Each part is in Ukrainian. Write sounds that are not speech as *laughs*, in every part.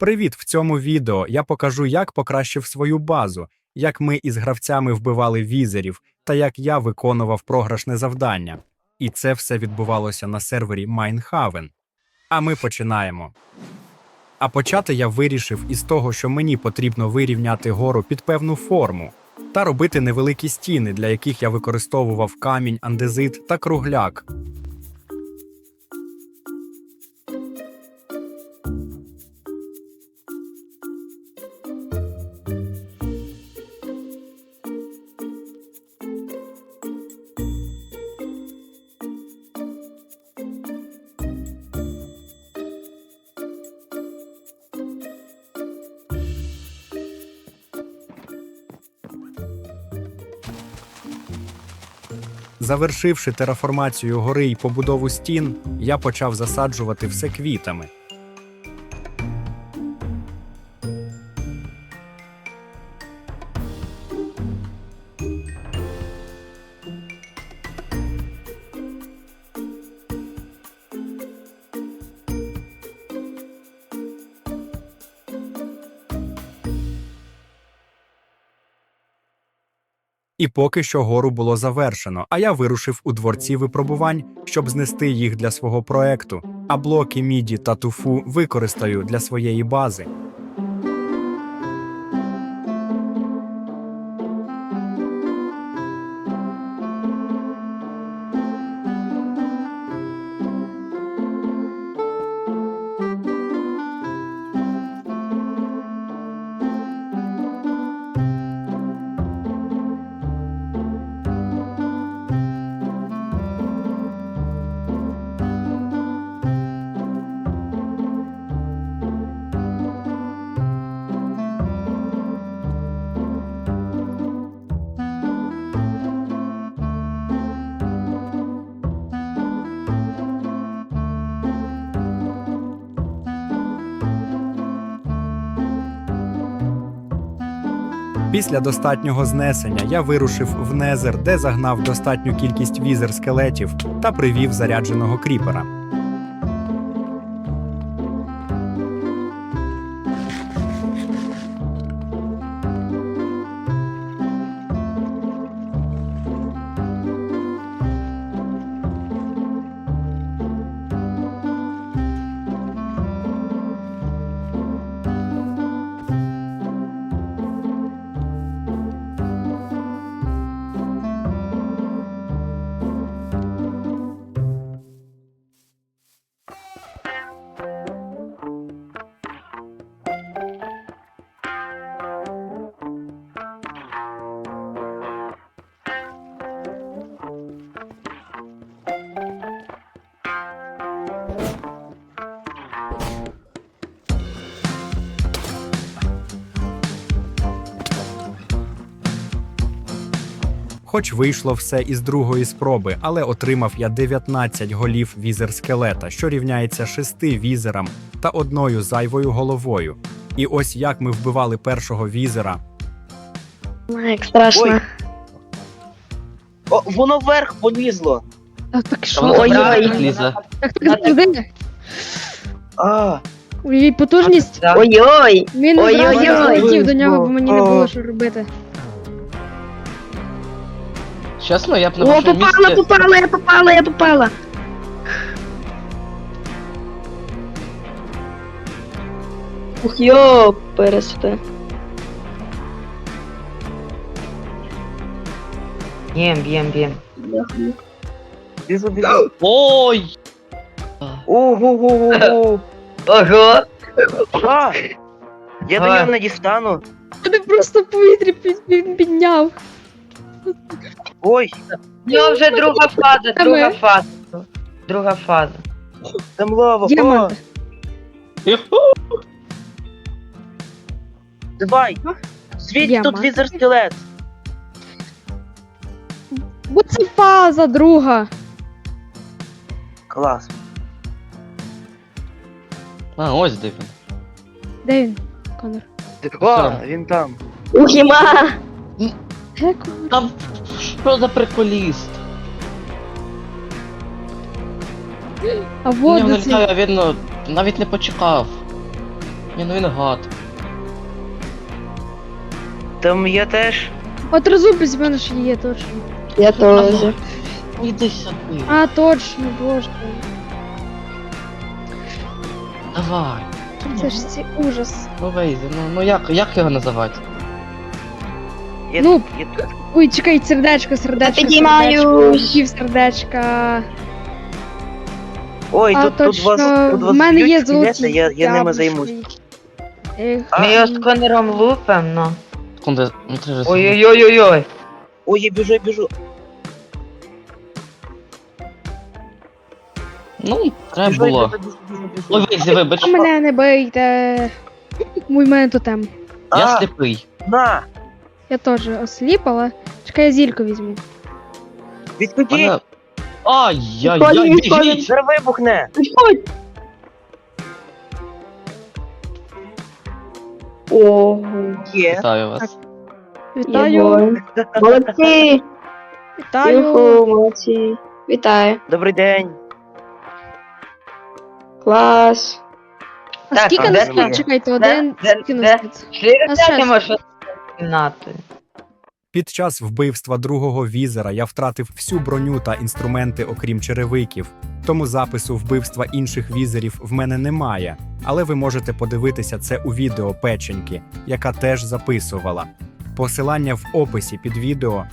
Привіт! В цьому відео я покажу, як покращив свою базу, як ми із гравцями вбивали візерів та як я виконував програшне завдання. І це все відбувалося на сервері Майнхавен. А ми починаємо. А почати я вирішив із того, що мені потрібно вирівняти гору під певну форму та робити невеликі стіни, для яких я використовував камінь, андезит та кругляк. Завершивши тераформацію гори і побудову стін, я почав засаджувати все квітами. І поки що гору було завершено, а я вирушив у дворці випробувань, щоб знести їх для свого проекту, а блоки міді та туфу використаю для своєї бази. Після достатнього знесення я вирушив в Незер, де загнав достатню кількість візер скелетів та привів зарядженого кріпера. Хоч вийшло все із другої спроби, але отримав я 19 голів візер скелета, що рівняється 6 візерам та одною зайвою головою. І ось як ми вбивали першого візера. Як страшно. Ой. О, воно вверх полізло. А, так що? Воно Ой-ой. правильно лізе. Так, так, завжди. А, Ой, потужність. Так. Ой-ой. Він Ой-ой-ой. одразу залетів до нього, бо мені не було що робити. Чесно, я б на О, вашому попала, місці... попала, я попала, я попала. Ух, йо, пересте. Б'єм, б'єм, б'єм. біжу, біжу. *gasps* Ой! Ого-го-го. *laughs* Ого! А, я до А. нього не дістану. Ти просто повітря під- під- підняв. Ой, У нього вже друга фаза, друга фаза. Друга фаза. там лава. О, Діамант. давай. Світ тут візер скелет. Бо це фаза друга. Клас. А, ось де він. Де він? Конор. А, він там. Ухіма! Там що за приколіст? А вот не це. знаю, він ну, навіть не почекав. Ні, ну він гад. Там я теж. От розубець в мене ж є, точно. Я теж. Ну йди сюди. А, точно, боже. Давай. Це ж ці ужас. Ну Вейзі, ну, ну як, як його називати? Я, Ну, я, Ой, чекай, сердечко, сердечко, Підіймаюсь. сердечко, пів сердечка. Ой, а, тут, тут точно, вас, тут вас мене є скелети, золоті я, я ними яблучки. займусь. Ех, А, Ми його з конером лупим, ну. Ну ти ж... Ой-ой-ой-ой-ой. Ой, я біжу, я біжу. Ну, треба Біжу, я було. біжу, біжу, біжу. Вибач. а мене не бийте. Мой мене тотем. Я А, сліпий. на, Я теж осліп, але чекай, я зільку візьму. відходіть, Мене... Ай-яй-яй, біжіть! зараз вибухне. Ого. Є. Вітаю вас. Вітаю. Молодці. вітаю. Юху, молодці. Вітаю. Добрий день. Клас. А Так, скільки а на де скільки? ти? Чекайте, один, де- скільки на де? скільки? Шли розглянемо, що? Що кімнати. Під час вбивства другого візера я втратив всю броню та інструменти, окрім черевиків. Тому запису вбивства інших візерів в мене немає. Але ви можете подивитися це у відео печеньки, яка теж записувала. Посилання в описі під відео.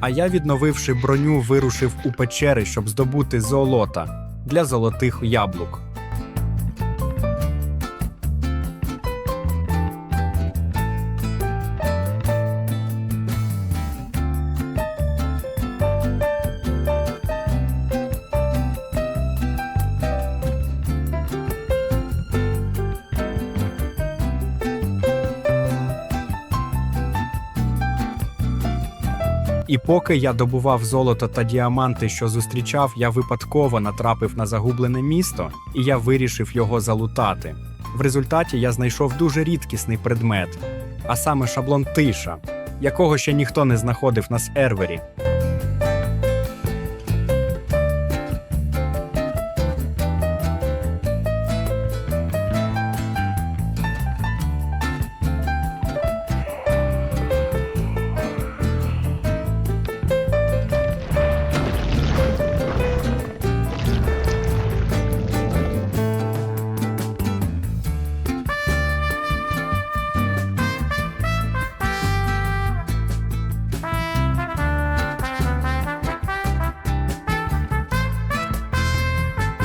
А я, відновивши броню, вирушив у печери, щоб здобути золота для золотих яблук. І поки я добував золото та діаманти, що зустрічав, я випадково натрапив на загублене місто, і я вирішив його залутати. В результаті я знайшов дуже рідкісний предмет, а саме шаблон тиша, якого ще ніхто не знаходив на сервері.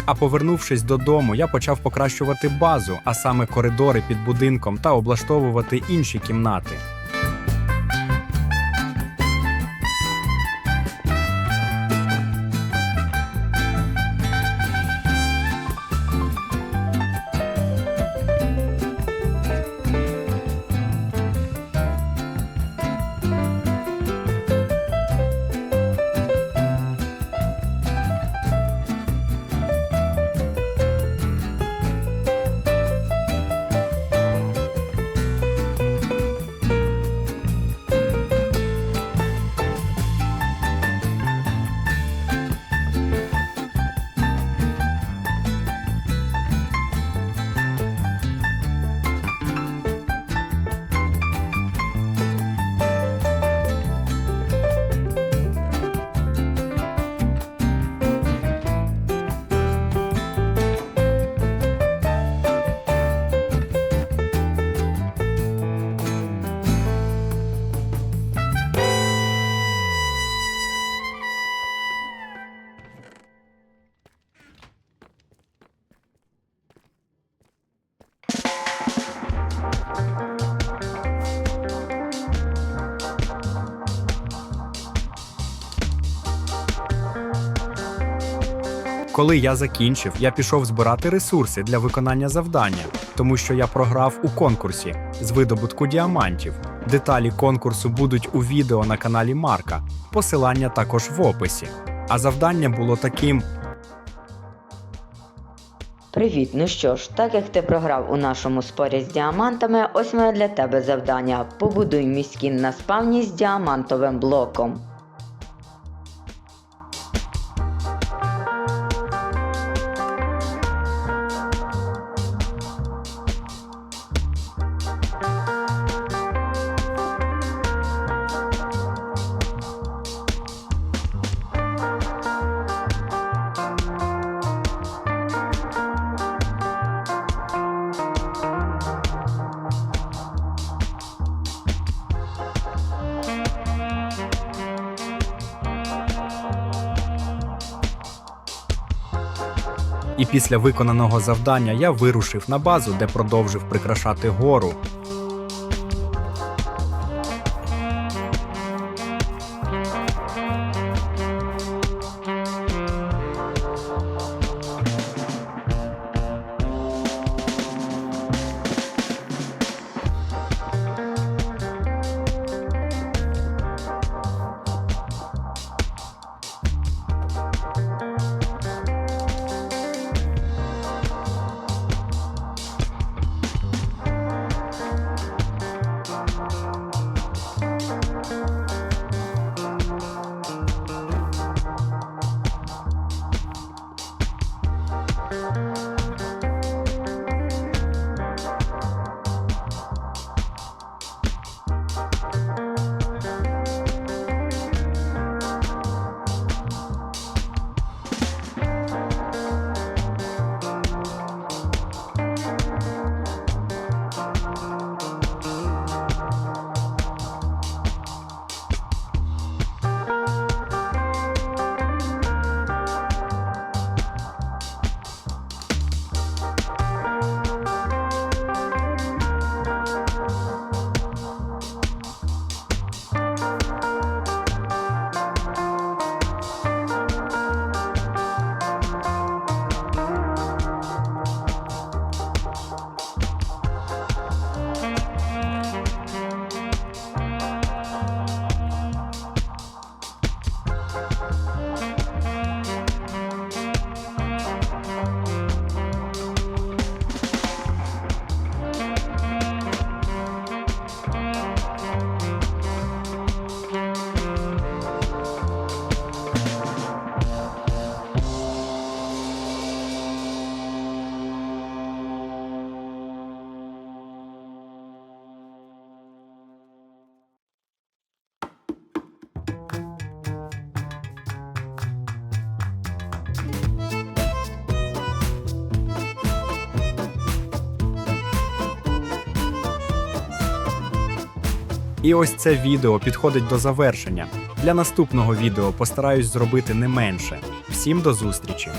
А повернувшись додому, я почав покращувати базу, а саме коридори під будинком та облаштовувати інші кімнати. Коли я закінчив, я пішов збирати ресурси для виконання завдання, тому що я програв у конкурсі з видобутку діамантів. Деталі конкурсу будуть у відео на каналі Марка. Посилання також в описі. А завдання було таким: Привіт, ну що ж, так як ти програв у нашому спорі з діамантами, ось моє для тебе завдання. Побудуй міськін на спавні з діамантовим блоком. І після виконаного завдання я вирушив на базу, де продовжив прикрашати гору. І ось це відео підходить до завершення. Для наступного відео постараюсь зробити не менше. Всім до зустрічі!